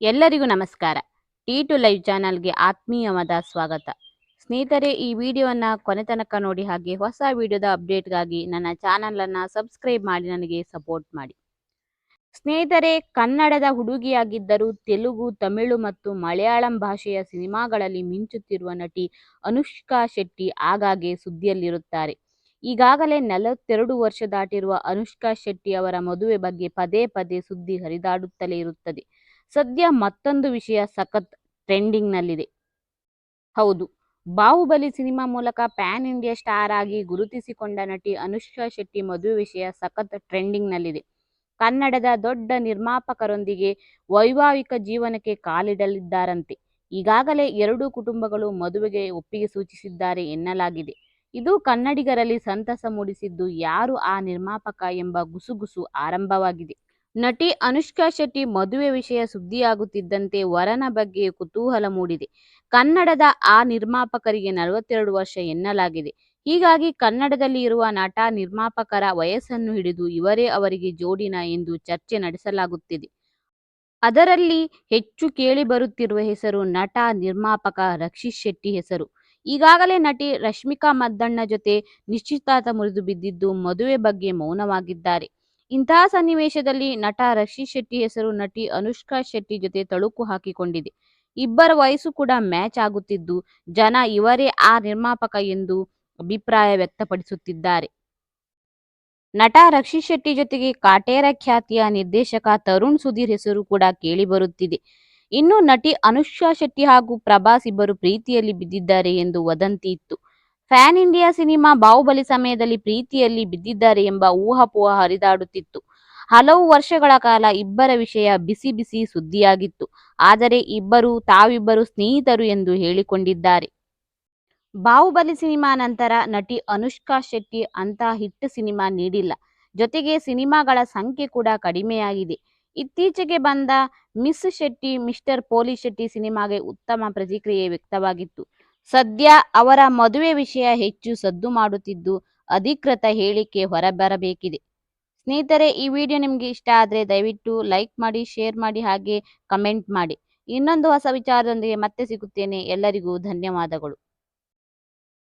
ಎಲ್ಲರಿಗೂ ನಮಸ್ಕಾರ. T to live ಚಾನಲ್ಗೆ ಆತ್ಮೀಯವಾದ ಸ್ವಾಗತ. ಸ್ನೇಹಿತರೆ, ಈ ವಿಡಿಯೋವನ್ನು ಕೊನೆ ತನಕ ನೋಡಿ ಹಾಗೆ ಹೊಸ ವಿಡಿಯೋದ ಅಪ್ಡೇಟ್ಗಾಗಿ ನನ್ನ ಚಾನಲನ್ನು ಸಬ್ಸ್ಕ್ರೈಬ್ ಮಾಡಿ, ನನಗೆ ಸಪೋರ್ಟ್ ಮಾಡಿ. ಸ್ನೇಹಿತರೆ, ಕನ್ನಡದ ಹುಡುಗಿಯಾಗಿದ್ದರೂ ತೆಲುಗು, ತಮಿಳು ಮತ್ತು ಮಲಯಾಳಂ ಭಾಷೆಯ ಸಿನಿಮಾಗಳಲ್ಲಿ ಮಿಂಚುತ್ತಿರುವ ನಟಿ ಅನುಷ್ಕಾ ಶೆಟ್ಟಿ ಆಗಾಗ್ಗೆ ಸುದ್ದಿಯಲ್ಲಿರುತ್ತಾರೆ. ಈಗಾಗಲೇ ನಲವತ್ತೆರಡು ವರ್ಷ ದಾಟಿರುವ ಅನುಷ್ಕಾ ಶೆಟ್ಟಿ ಅವರ ಮದುವೆ ಬಗ್ಗೆ ಪದೇ ಪದೇ ಸುದ್ದಿ ಹರಿದಾಡುತ್ತಲೇ ಇರುತ್ತದೆ. ಸದ್ಯ ಮತ್ತೊಂದು ವಿಷಯ ಸಖತ್ ಟ್ರೆಂಡಿಂಗ್ನಲ್ಲಿದೆ. ಹೌದು, ಬಾಹುಬಲಿ ಸಿನಿಮಾ ಮೂಲಕ ಪ್ಯಾನ್ ಇಂಡಿಯಾ ಸ್ಟಾರ್ ಆಗಿ ಗುರುತಿಸಿಕೊಂಡ ನಟಿ ಅನುಷ್ಕಾ ಶೆಟ್ಟಿ ಮದುವೆ ವಿಷಯ ಸಖತ್ ಟ್ರೆಂಡಿಂಗ್ನಲ್ಲಿದೆ. ಕನ್ನಡದ ದೊಡ್ಡ ನಿರ್ಮಾಪಕರೊಂದಿಗೆ ವೈವಾಹಿಕ ಜೀವನಕ್ಕೆ ಕಾಲಿಡಲಿದ್ದಾರಂತೆ. ಈಗಾಗಲೇ ಎರಡೂ ಕುಟುಂಬಗಳು ಮದುವೆಗೆ ಒಪ್ಪಿಗೆ ಸೂಚಿಸಿದ್ದಾರೆ ಎನ್ನಲಾಗಿದೆ. ಇದು ಕನ್ನಡಿಗರಲ್ಲಿ ಸಂತಸ ಮೂಡಿಸಿದ್ದು ಯಾರು ಆ ನಿರ್ಮಾಪಕ ಎಂಬ ಗುಸುಗುಸು ಆರಂಭವಾಗಿದೆ. ನಟಿ ಅನುಷ್ಕಾ ಶೆಟ್ಟಿ ಮದುವೆ ವಿಷಯ ಸುದ್ದಿಯಾಗುತ್ತಿದ್ದಂತೆ ವರನ ಬಗ್ಗೆ ಕುತೂಹಲ ಮೂಡಿದೆ. ಕನ್ನಡದ ಆ ನಿರ್ಮಾಪಕರಿಗೆ ನಲವತ್ತೆರಡು ವರ್ಷ ಎನ್ನಲಾಗಿದೆ. ಹೀಗಾಗಿ ಕನ್ನಡದಲ್ಲಿ ಇರುವ ನಟ, ನಿರ್ಮಾಪಕರ ವಯಸ್ಸನ್ನು ಹಿಡಿದು ಇವರೇ ಅವರಿಗೆ ಜೋಡಿನ ಎಂದು ಚರ್ಚೆ ನಡೆಸಲಾಗುತ್ತಿದೆ. ಅದರಲ್ಲಿ ಹೆಚ್ಚು ಕೇಳಿ ಬರುತ್ತಿರುವ ಹೆಸರು ನಟ, ನಿರ್ಮಾಪಕ ರಕ್ಷಿತ್ ಶೆಟ್ಟಿ ಹೆಸರು. ಈಗಾಗಲೇ ನಟಿ ರಶ್ಮಿಕಾ ಮದ್ದಣ್ಣ ಜೊತೆ ನಿಶ್ಚಿತಾರ್ಥ ಮುರಿದು ಬಿದ್ದಿದ್ದು ಮದುವೆ ಬಗ್ಗೆ ಮೌನವಾಗಿದ್ದಾರೆ. ಇಂತಹ ಸನ್ನಿವೇಶದಲ್ಲಿ ನಟ ರಕ್ಷಿತ್ ಶೆಟ್ಟಿ ಹೆಸರು ನಟಿ ಅನುಷ್ಕಾ ಶೆಟ್ಟಿ ಜೊತೆ ತಳುಕು ಹಾಕಿಕೊಂಡಿದೆ. ಇಬ್ಬರ ವಯಸ್ಸು ಕೂಡ ಮ್ಯಾಚ್ ಆಗುತ್ತಿದ್ದು, ಜನ ಇವರೇ ಆ ನಿರ್ಮಾಪಕ ಎಂದು ಅಭಿಪ್ರಾಯ ವ್ಯಕ್ತಪಡಿಸುತ್ತಿದ್ದಾರೆ. ನಟ ರಕ್ಷಿ ಶೆಟ್ಟಿ ಜೊತೆಗೆ ಕಾಟೇರ ಖ್ಯಾತಿಯ ನಿರ್ದೇಶಕ ತರುಣ್ ಸುಧೀರ್ ಹೆಸರು ಕೂಡ ಕೇಳಿಬರುತ್ತಿದೆ ಇನ್ನು ನಟಿ ಅನುಷ್ಕಾ ಶೆಟ್ಟಿ ಹಾಗೂ ಪ್ರಭಾಸ್ ಇಬ್ಬರು ಪ್ರೀತಿಯಲ್ಲಿ ಬಿದ್ದಿದ್ದಾರೆ ಎಂದು ವದಂತಿ ಇತ್ತು. ಫ್ಯಾನ್ ಇಂಡಿಯಾ ಸಿನಿಮಾ ಬಾಹುಬಲಿ ಸಮಯದಲ್ಲಿ ಪ್ರೀತಿಯಲ್ಲಿ ಬಿದ್ದಿದ್ದಾರೆ ಎಂಬ ಊಹಾಪೋಹ ಹರಿದಾಡುತ್ತಿತ್ತು. ಹಲವು ವರ್ಷಗಳ ಕಾಲ ಇಬ್ಬರ ವಿಷಯ ಬಿಸಿ ಬಿಸಿ ಸುದ್ದಿಯಾಗಿತ್ತು. ಆದರೆ ಇಬ್ಬರು, ತಾವಿಬ್ಬರು ಸ್ನೇಹಿತರು ಎಂದು ಹೇಳಿಕೊಂಡಿದ್ದಾರೆ. ಬಾಹುಬಲಿ ಸಿನಿಮಾ ನಂತರ ನಟಿ ಅನುಷ್ಕಾ ಶೆಟ್ಟಿ ಅಂತ ಹಿಟ್ ಸಿನಿಮಾ ನೀಡಿಲ್ಲ. ಜೊತೆಗೆ ಸಿನಿಮಾಗಳ ಸಂಖ್ಯೆ ಕೂಡ ಕಡಿಮೆಯಾಗಿದೆ. ಇತ್ತೀಚೆಗೆ ಬಂದ ಮಿಸ್ ಶೆಟ್ಟಿ, ಮಿಸ್ಟರ್ ಪೋಲಿ ಶೆಟ್ಟಿ ಸಿನಿಮಾಗೆ ಉತ್ತಮ ಪ್ರತಿಕ್ರಿಯೆ ವ್ಯಕ್ತವಾಗಿತ್ತು. ಸದ್ಯ ಅವರ ಮದುವೆ ವಿಷಯ ಹೆಚ್ಚು ಸದ್ದು ಮಾಡುತ್ತಿದ್ದು ಅಧಿಕೃತ ಹೇಳಿಕೆ ಹೊರಬರಬೇಕಿದೆ. ಸ್ನೇಹಿತರೆ, ಈ ವಿಡಿಯೋ ನಿಮಗೆ ಇಷ್ಟ ಆದರೆ ದಯವಿಟ್ಟು ಲೈಕ್ ಮಾಡಿ, ಶೇರ್ ಮಾಡಿ, ಹಾಗೆ ಕಮೆಂಟ್ ಮಾಡಿ. ಇನ್ನೊಂದು ಹೊಸ ವಿಚಾರದೊಂದಿಗೆ ಮತ್ತೆ ಸಿಗುತ್ತೇನೆ. ಎಲ್ಲರಿಗೂ ಧನ್ಯವಾದಗಳು.